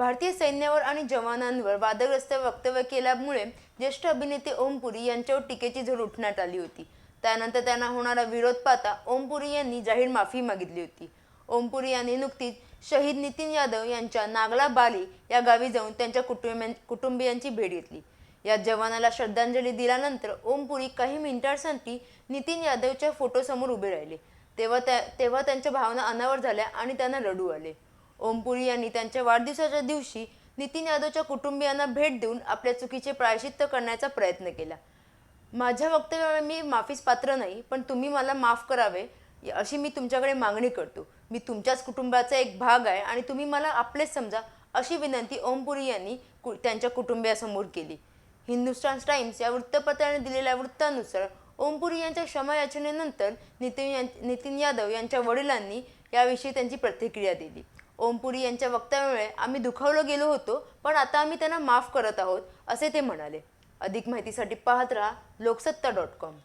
भारतीय सैन्यावर आणि जवानांवर वादग्रस्त वक्तव्य केल्यामुळे ज्येष्ठ अभिनेते ओम पुरी यांच्यावर टीकेची झोड उठण्यात आली होती. त्यानंतर त्यांना होणारा विरोध पाहता ओम पुरी यांनी जाहीर माफी मागितली होती. ओम पुरी यांनी नुकतीच शहीद नितीन यादव यांच्या नागला बाली या गावी जाऊन त्यांच्या कुटुंबियां कुटुंबियांची भेट घेतली. या जवानाला श्रद्धांजली दिल्यानंतर ओम पुरी काही मिनिटांसाठी नितीन यादवच्या फोटोसमोर उभे राहिले. तेव्हा त्या तेव्हा त्यांच्या भावना अनावर झाल्या आणि त्यांना रडू आले. ओमपुरी यांनी त्यांच्या वाढदिवसाच्या दिवशी नितीन यादवच्या कुटुंबियांना भेट देऊन आपल्या चुकीचे प्रायश्चित्त करण्याचा प्रयत्न केला. माझ्या वक्तव्यामुळे मी माफीस पात्र नाही पण तुम्ही मला माफ करावे अशी मी तुमच्याकडे मागणी करतो. मी तुमच्याच कुटुंबाचा एक भाग आहे आणि तुम्ही मला आपलेच समजा अशी विनंती ओमपुरी यांनी कु- त्यांच्या कुटुंबियासमोर केली. हिंदुस्तान टाइम्स या वृत्तपत्राने दिलेल्या वृत्तानुसार ओमपुरी यांच्या क्षमायाचनेनंतर नितीन यां- नितीन यादव यांच्या वडिलांनी याविषयी त्यांची प्रतिक्रिया दिली. ओमपुरी यांच्या वक्तव्यामुळे आम्ही दुखावलं गेलो होतो पण आता आम्ही त्यांना माफ करत आहोत असे ते म्हणाले. अधिक माहितीसाठी पाहत राहा लोकसत्ता डॉट कॉम.